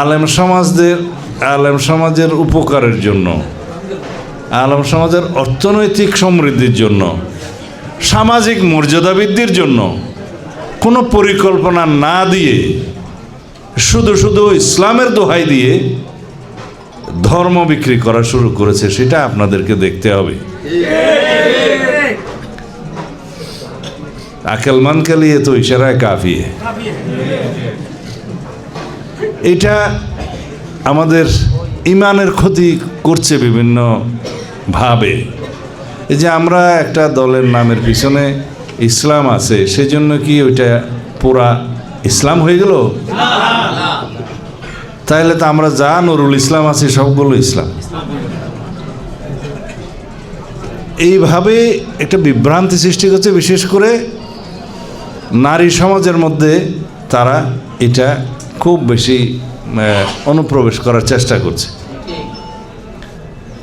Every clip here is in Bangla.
আলেম সমাজদের, আলেম সমাজের উপকারের জন্য, আলেম সমাজের অর্থনৈতিক সমৃদ্ধির জন্য, সামাজিক মর্যাদা বৃদ্ধির জন্য কোনো পরিকল্পনা না দিয়ে, শুধু শুধু ইসলামের দোহাই দিয়ে ধর্ম বিক্রি করা শুরু করেছে, সেটা আপনাদেরকে দেখতে হবে। আকেলমান কে তো ইশারায় কাফি है এটা আমাদের ইমানের ক্ষতি করছে বিভিন্ন ভাবে। এই যে আমরা একটা দলের নামের পিছনে ইসলাম আছে, সেজন্য কি ওইটা পুরা ইসলাম হয়ে গেল? তাহলে তো আমরা যা নুরুল ইসলাম আছি সবগুলো ইসলাম। এইভাবে একটা বিভ্রান্তি সৃষ্টি করছে, বিশেষ করে নারী সমাজের মধ্যে তারা এটা খুব বেশি অনুপ্রবেশ করার চেষ্টা করছে।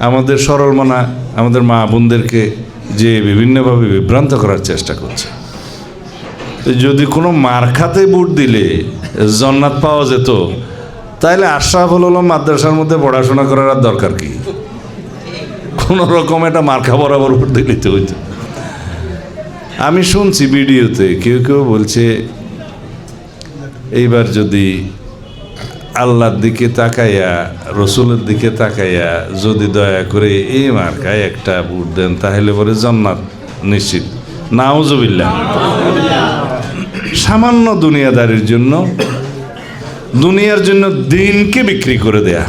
আমাদের সরল মনা, আমাদের মা বোনদেরকে যে বিভিন্নভাবে বিভ্রান্ত করার চেষ্টা করছে। যদি কোনো মার খাতে বুট দিলে, জন্নাত পাওয়া যেত তাহলে আশরাফুল হলো মাদ্রাসার মধ্যে পড়াশোনা করার আর দরকার কি? কোনো রকম একটা মার্কা বরাবর দিলেই তো হইতো। আমি শুনছি ভিডিওতে, কেউ কেউ বলছে এইবার যদি আল্লাহর দিকে তাকাইয়া, রসুলের দিকে তাকাইয়া যদি দয়া করে এই মার্কায় একটা ভোট দেন, তাহলে পরে জান্নাত নিশ্চিত। নাউজবিল্লা সামান্য দুনিয়াদারির জন্য, দুনিয়ার জন্য দিনকে বিক্রি করে দেয়া।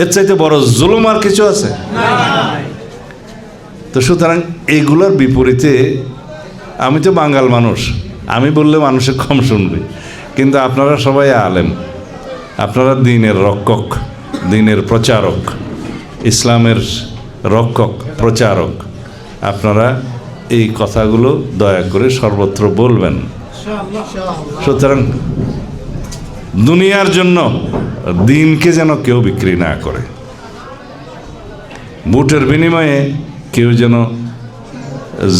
এর চাইতে বড় জুলুম আর কিছু আছে? তো সুতরাং এইগুলোর বিপরীতে আমি তো বাঙাল মানুষ। আমি বললে মানুষে কম শুনবে। কিন্তু আপনারা সবাই আলেম। আপনারা দিনের রক্ষক, দিনের প্রচারক, ইসলামের রক্ষক, প্রচারক। আপনারা এই কথাগুলো দয়া করে সর্বত্র বলবেন। সুতরাং দুনিয়ার জন্য দিনকে যেন কেউ বিক্রি না করে। বুটের বিনিময়ে কেউ যেন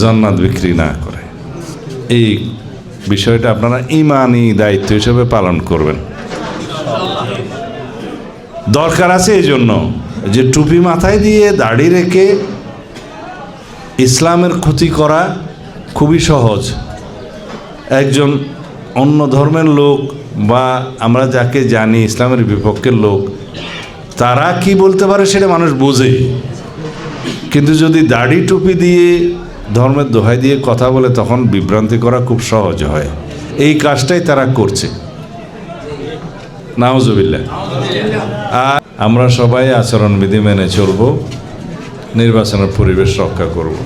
জান্নাত বিক্রি না করে। এই বিষয়টা আপনারা ইমানি দায়িত্ব হিসেবে পালন করবেন। দরকার আছে এই জন্য যে টুপি মাথায় দিয়ে দাড়ি রেখে ইসলামের ক্ষতি করা খুবই সহজ। একজন অন্য ধর্মের লোক বা আমরা যাকে জানি ইসলামের বিপক্ষের লোক, তারা কি বলতে পারে সেটা মানুষ বোঝে। কিন্তু যদি দাড়ি টুপি দিয়ে ধর্মের দোহাই দিয়ে কথা বলে তখন বিভ্রান্তি করা খুব সহজ হয়। এই কাজটাই তারা করছে। নাওজবিল্লা আর আমরা সবাই আচরণবিধি মেনে চলব, নির্বাচনের পরিবেশ রক্ষা করব।